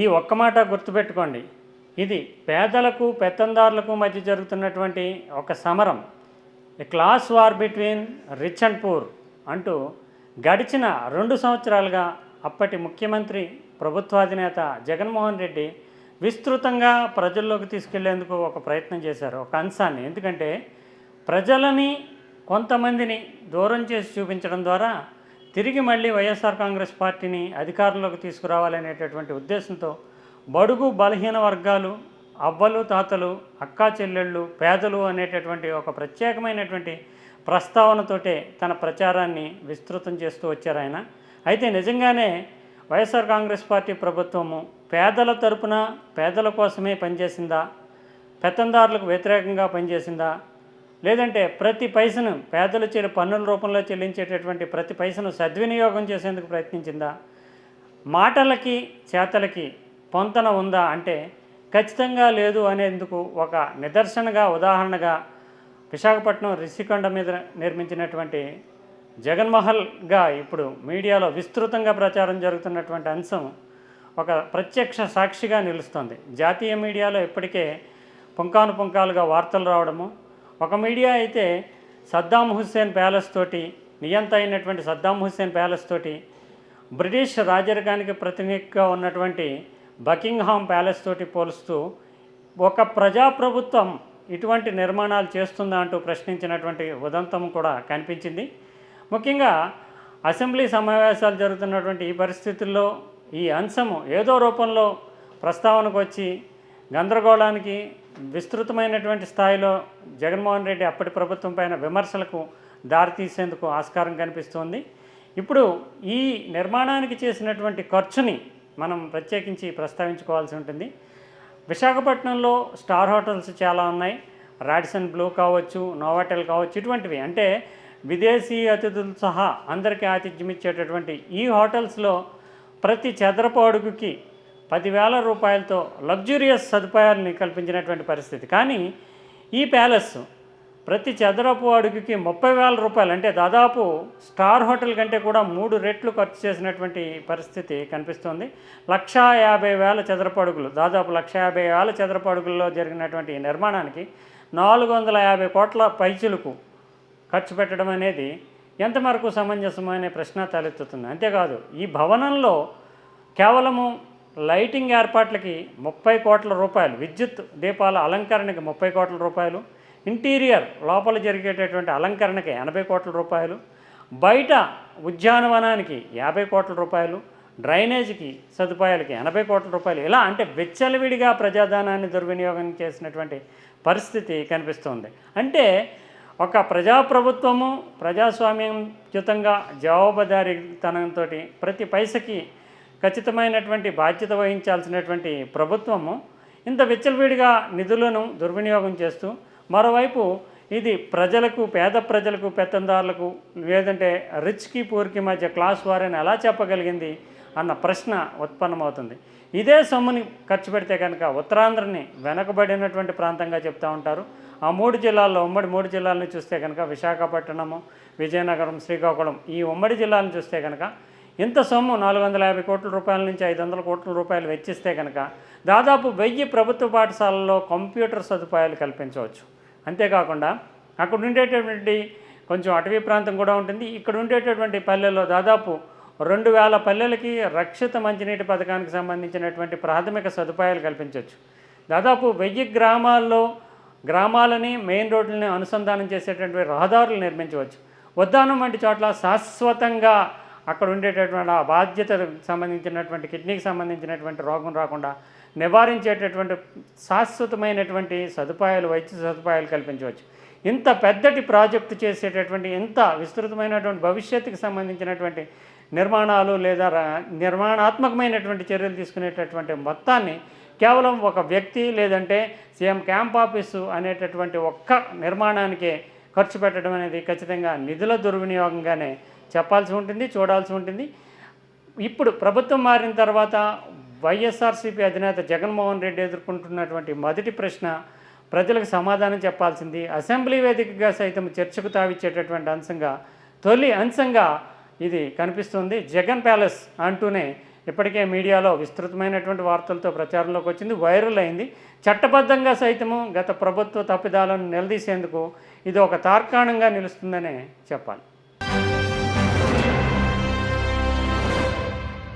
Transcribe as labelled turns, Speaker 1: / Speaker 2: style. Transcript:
Speaker 1: ఈ ఒక్క మాట గుర్తుపెట్టుకోండి. ఇది పేదలకు పెత్తందారులకు మధ్య జరుగుతున్నటువంటి ఒక సమరం. Class war between rich and poor అంటూ గడిచిన రెండు సంవత్సరాలుగా అప్పటి ముఖ్యమంత్రి ప్రభుత్వాధినేత జగన్మోహన్ రెడ్డి విస్తృతంగా ప్రజల్లోకి తీసుకెళ్ళేందుకు ఒక ప్రయత్నం చేశారు ఒక అంశాన్ని. ఎందుకంటే ప్రజలని కొంతమందిని దూరం చేసి చూపించడం ద్వారా తిరిగి మళ్ళీ వైఎస్ఆర్ కాంగ్రెస్ పార్టీని అధికారంలోకి తీసుకురావాలనేటటువంటి ఉద్దేశంతో బడుగు బలహీన వర్గాలు అవ్వలు తాతలు అక్కా చెల్లెళ్ళు పేదలు అనేటటువంటి ఒక ప్రత్యేకమైనటువంటి ప్రస్తావనతోటే తన ప్రచారాన్ని విస్తృతం చేస్తూ వచ్చారు ఆయన. అయితే నిజంగానే వైఎస్ఆర్ కాంగ్రెస్ పార్టీ ప్రభుత్వము పేదల తరపున పేదల కోసమే పనిచేసిందా? పెత్తందారులకు వ్యతిరేకంగా పనిచేసిందా? లేదంటే ప్రతి పైసను పేదలు చెల్లి పన్నుల రూపంలో చెల్లించేటటువంటి ప్రతి పైసను సద్వినియోగం చేసేందుకు ప్రయత్నించిందా? మాటలకి చేతలకి పొంతన ఉందా అంటే ఖచ్చితంగా లేదు అనేందుకు ఒక నిదర్శనగా ఉదాహరణగా విశాఖపట్నం రిషికొండ మీద నిర్మించినటువంటి జగన్మహల్గా ఇప్పుడు మీడియాలో విస్తృతంగా ప్రచారం జరుగుతున్నటువంటి అంశం ఒక ప్రత్యక్ష సాక్షిగా నిలుస్తుంది. జాతీయ మీడియాలో ఇప్పటికే పుంకాను పుంకాలుగా వార్తలు రావడము ఒక మీడియా అయితే సద్దాం హుస్సేన్ ప్యాలెస్ తోటి నియంత అయినటువంటి సద్దాం హుస్సేన్ ప్యాలెస్ తోటి బ్రిటిష్ రాజరికానికి ప్రతినిధిగా ఉన్నటువంటి బకింగ్హామ్ ప్యాలెస్ తోటి పోలుస్తూ ఒక ప్రజాప్రభుత్వం ఇటువంటి నిర్మాణాలు చేస్తుందా అంటూ ప్రశ్నించినటువంటి ఉదంతం కూడా కనిపించింది. ముఖ్యంగా అసెంబ్లీ సమావేశాలు జరుగుతున్నటువంటి ఈ పరిస్థితుల్లో ఈ అంశము ఏదో రూపంలో ప్రస్తావనకు వచ్చి గందరగోళానికి విస్తృతమైనటువంటి స్థాయిలో జగన్మోహన్ రెడ్డి అప్పటి ప్రభుత్వం పైన విమర్శలకు దారితీసేందుకు ఆస్కారం కనిపిస్తోంది. ఇప్పుడు ఈ నిర్మాణానికి చేసినటువంటి ఖర్చుని మనం ప్రత్యేకించి ప్రస్తావించుకోవాల్సి ఉంటుంది. విశాఖపట్నంలో స్టార్ హోటల్స్ చాలా ఉన్నాయి. రాడిసన్ బ్లూ కావచ్చు నోవాటెల్ కావచ్చు ఇటువంటివి. అంటే విదేశీ అతిథులు సహా అందరికీ ఆతిథ్యం ఇచ్చేటటువంటి ఈ హోటల్స్లో ప్రతి చదరపు అడుగుకి పదివేల రూపాయలతో లగ్జూరియస్ సదుపాయాలని కల్పించినటువంటి పరిస్థితి. కానీ ఈ ప్యాలెస్ ప్రతి చదరపు అడుగుకి ముప్పై వేల రూపాయలు అంటే దాదాపు స్టార్ హోటల్ కంటే కూడా మూడు రెట్లు ఖర్చు చేసినటువంటి పరిస్థితి కనిపిస్తోంది. లక్షా యాభై వేల చదరపు అడుగులు దాదాపు లక్ష యాభై వేల చదరపు అడుగుల్లో జరిగినటువంటి నిర్మాణానికి నాలుగు వందల యాభై కోట్ల పైచులకు ఖర్చు పెట్టడం అనేది ఎంతవరకు సమంజసమనే అనే ప్రశ్న తలెత్తుతుంది. అంతేకాదు ఈ భవనంలో కేవలము లైటింగ్ ఏర్పాట్లకి ముప్పై కోట్ల రూపాయలు విద్యుత్ దీపాల అలంకరణకి ముప్పై కోట్ల రూపాయలు ఇంటీరియర్ లోపల జరిగేటటువంటి అలంకరణకి ఎనభై కోట్ల రూపాయలు బయట ఉద్యానవనానికి యాభై కోట్ల రూపాయలు డ్రైనేజీకి సదుపాయాలకి ఎనభై కోట్ల రూపాయలు. ఇలా అంటే వెచ్చలవిడిగా ప్రజాధనాన్ని దుర్వినియోగం చేసినటువంటి పరిస్థితి కనిపిస్తుంది. అంటే ఒక ప్రజాప్రభుత్వము ప్రజాస్వామ్యయుతంగా జవాబుదారీతనంతో ప్రతి పైసకి ఖచ్చితమైనటువంటి బాధ్యత వహించాల్సినటువంటి ప్రభుత్వము ఇంత విచ్చలవిడిగా నిధులను దుర్వినియోగం చేస్తూ మరోవైపు ఇది ప్రజలకు పేద ప్రజలకు పెత్తందారులకు లేదంటే రిచ్కి పూర్కి మధ్య క్లాస్ వారని ఎలా చెప్పగలిగింది అన్న ప్రశ్న ఉత్పన్నమవుతుంది. ఇదే సొమ్ముని ఖర్చు పెడితే కనుక ఉత్తరాంధ్రని వెనకబడినటువంటి ప్రాంతంగా చెప్తూ ఉంటారు. ఆ మూడు జిల్లాల్లో ఉమ్మడి మూడు జిల్లాలను చూస్తే కనుక విశాఖపట్నము విజయనగరం శ్రీకాకుళం ఈ ఉమ్మడి జిల్లాలను చూస్తే కనుక ఇంత సొమ్ము? నాలుగు వందల యాభై కోట్ల రూపాయల నుంచి ఐదు వందల కోట్ల రూపాయలు వెచ్చిస్తే కనుక దాదాపు వెయ్యి ప్రభుత్వ పాఠశాలల్లో కంప్యూటర్ సదుపాయాలు కల్పించవచ్చు. అంతేకాకుండా అక్కడ ఉండేటటువంటి కొంచెం అటవీ ప్రాంతం కూడా ఉంటుంది. ఇక్కడ ఉండేటటువంటి పల్లెల్లో దాదాపు రెండు వేల పల్లెలకి రక్షిత మంచినీటి పథకానికి సంబంధించినటువంటి ప్రాథమిక సదుపాయాలు కల్పించవచ్చు. దాదాపు వెయ్యి గ్రామాల్లో గ్రామాలని మెయిన్ రోడ్లని అనుసంధానం చేసేటటువంటి రహదారులు నిర్మించవచ్చు. ఉద్దానం వంటి చోట్ల శాశ్వతంగా అక్కడ ఉండేటటువంటి ఆ బాధ్యతకు సంబంధించినటువంటి కిడ్నీకి సంబంధించినటువంటి రోగం రాకుండా నివారించేటటువంటి శాశ్వతమైనటువంటి సదుపాయాలు వైద్య సదుపాయాలు కల్పించవచ్చు. ఇంత పెద్దటి ప్రాజెక్టు చేసేటటువంటి ఇంత విస్తృతమైనటువంటి భవిష్యత్తుకి సంబంధించినటువంటి నిర్మాణాలు లేదా రా- నిర్మాణాత్మకమైనటువంటి చర్యలు తీసుకునేటటువంటి మొత్తాన్ని కేవలం ఒక వ్యక్తి లేదంటే సీఎం క్యాంప్ ఆఫీసు అనేటటువంటి ఒక్క నిర్మాణానికే ఖర్చు పెట్టడం అనేది ఖచ్చితంగా నిధుల దుర్వినియోగంగానే చెప్పాల్సి ఉంటుంది చూడాల్సి ఉంటుంది. ఇప్పుడు ప్రభుత్వం మారిన తర్వాత వైఎస్ఆర్సీపీ అధినేత జగన్మోహన్ రెడ్డి ఎదుర్కొంటున్నటువంటి మొదటి ప్రశ్న ప్రజలకు సమాధానం చెప్పాల్సింది అసెంబ్లీ వేదికగా సైతం చర్చకు తావిచ్చేటటువంటి అంశంగా తొలి అంశంగా ఇది కనిపిస్తుంది. జగన్ ప్యాలెస్ అంటూనే ఇప్పటికే మీడియాలో విస్తృతమైనటువంటి వార్తలతో ప్రచారంలోకి వచ్చింది వైరల్ అయింది. చట్టబద్ధంగా సైతము గత ప్రభుత్వ తప్పిదాలను నిలదీసేందుకు ఇది ఒక తార్కాణంగా నిలుస్తుందనే చెప్పాలి.